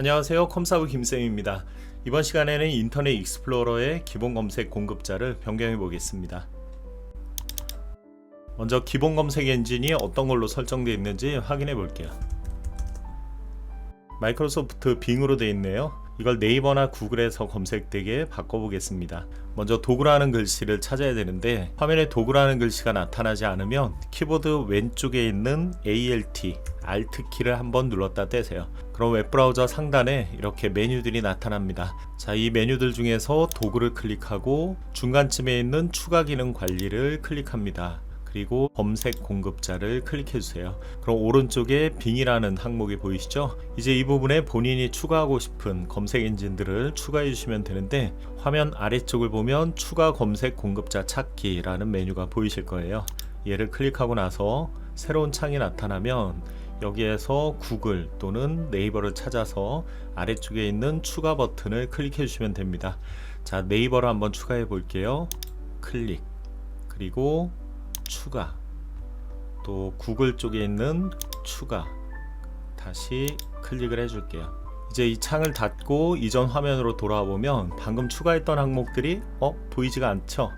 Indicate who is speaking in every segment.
Speaker 1: 안녕하세요. 컴사브 김쌤입니다. 이번 시간에는 인터넷 익스플로러의 기본 검색 공급자를 변경해 보겠습니다. 먼저 기본 검색 엔진이 어떤 걸로 설정되어 있는지 확인해 볼게요. 마이크로소프트 빙으로 되어 있네요. 이걸 네이버나 구글에서 검색되게 바꿔보겠습니다. 먼저 도구라는 글씨를 찾아야 되는데 화면에 도구라는 글씨가 나타나지 않으면 키보드 왼쪽에 있는 ALT, Alt 키를 한번 눌렀다 떼세요. 그럼 웹브라우저 상단에 이렇게 메뉴들이 나타납니다. 자, 이 메뉴들 중에서 도구를 클릭하고 중간쯤에 있는 추가 기능 관리를 클릭합니다. 그리고 검색 공급자를 클릭해 주세요. 그럼 오른쪽에 빙이라는 항목이 보이시죠? 이제 이 부분에 본인이 추가하고 싶은 검색 엔진들을 추가해 주시면 되는데 화면 아래쪽을 보면 추가 검색 공급자 찾기 라는 메뉴가 보이실 거예요. 얘를 클릭하고 나서 새로운 창이 나타나면 여기에서 구글 또는 네이버를 찾아서 아래쪽에 있는 추가 버튼을 클릭해 주시면 됩니다. 자, 네이버를 한번 추가해 볼게요. 클릭. 그리고 추가 또 구글 쪽에 있는 추가 다시 클릭을 해줄게요. 이제 이 창을 닫고 이전 화면으로 돌아와 보면 방금 추가했던 항목들이 어 보이지가 않죠?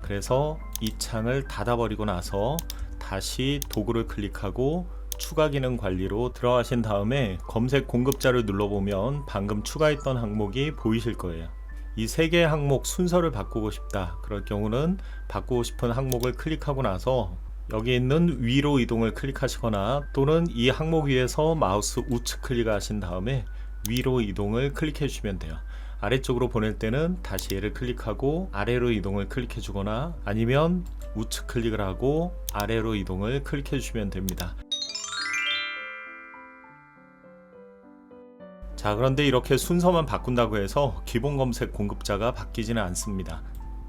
Speaker 1: 그래서 이 창을 닫아 버리고 나서 다시 도구를 클릭하고 추가 기능 관리로 들어가신 다음에 검색 공급자를 눌러보면 방금 추가했던 항목이 보이실 거예요 이 세 개의 항목 순서를 바꾸고 싶다. 그럴 경우는 바꾸고 싶은 항목을 클릭하고 나서 여기 있는 위로 이동을 클릭하시거나 또는 이 항목 위에서 마우스 우측 클릭하신 다음에 위로 이동을 클릭해 주시면 돼요. 아래쪽으로 보낼 때는 다시 얘를 클릭하고 아래로 이동을 클릭해 주거나 아니면 우측 클릭을 하고 아래로 이동을 클릭해 주시면 됩니다. 자 그런데 이렇게 순서만 바꾼다고 해서 기본 검색 공급자가 바뀌지는 않습니다.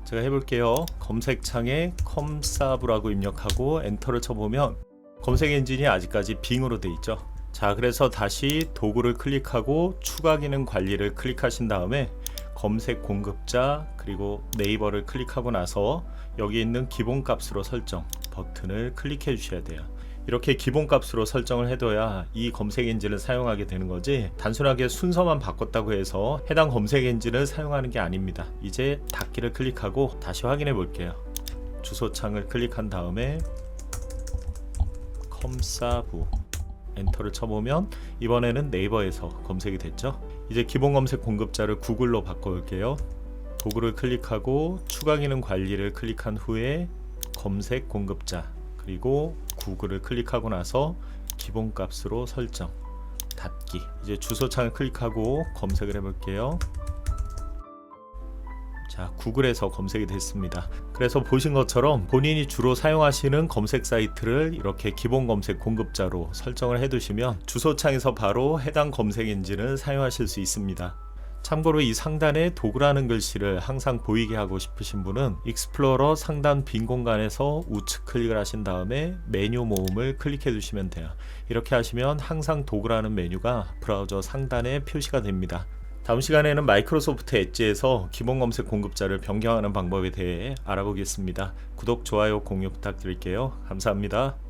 Speaker 1: 제가 해볼게요. 검색창에 컴사브라고 입력하고 엔터를 쳐보면 검색 엔진이 아직까지 빙으로 돼 있죠. 자 그래서 다시 도구를 클릭하고 추가 기능 관리를 클릭하신 다음에 검색 공급자 그리고 네이버를 클릭하고 나서 여기 있는 기본 값으로 설정 버튼을 클릭해 주셔야 돼요 이렇게 기본값으로 설정을 해둬야 이 검색 엔진을 사용하게 되는 거지 단순하게 순서만 바꿨다고 해서 해당 검색 엔진을 사용하는 게 아닙니다. 이제 닫기를 클릭하고 다시 확인해 볼게요. 주소창을 클릭한 다음에 컴사부 엔터를 쳐보면 이번에는 네이버에서 검색이 됐죠. 이제 기본 검색 공급자를 구글로 바꿔볼게요. 도구를 클릭하고 추가 기능 관리를 클릭한 후에 검색 공급자 그리고 구글을 클릭하고 나서 기본값으로 설정 닫기. 이제 주소창을 클릭하고 검색을 해볼게요. 자 구글에서 검색이 됐습니다. 그래서 보신 것처럼 본인이 주로 사용하시는 검색 사이트를 이렇게 기본 검색 공급자로 설정을 해 두시면 주소창에서 바로 해당 검색 엔진을 사용하실 수 있습니다 참고로 이 상단에 도구라는 글씨를 항상 보이게 하고 싶으신 분은 익스플로러 상단 빈 공간에서 우측 클릭을 하신 다음에 메뉴 모음을 클릭해 주시면 돼요. 이렇게 하시면 항상 도구라는 메뉴가 브라우저 상단에 표시가 됩니다. 다음 시간에는 마이크로소프트 엣지에서 기본 검색 공급자를 변경하는 방법에 대해 알아보겠습니다. 구독, 좋아요, 공유 부탁드릴게요. 감사합니다.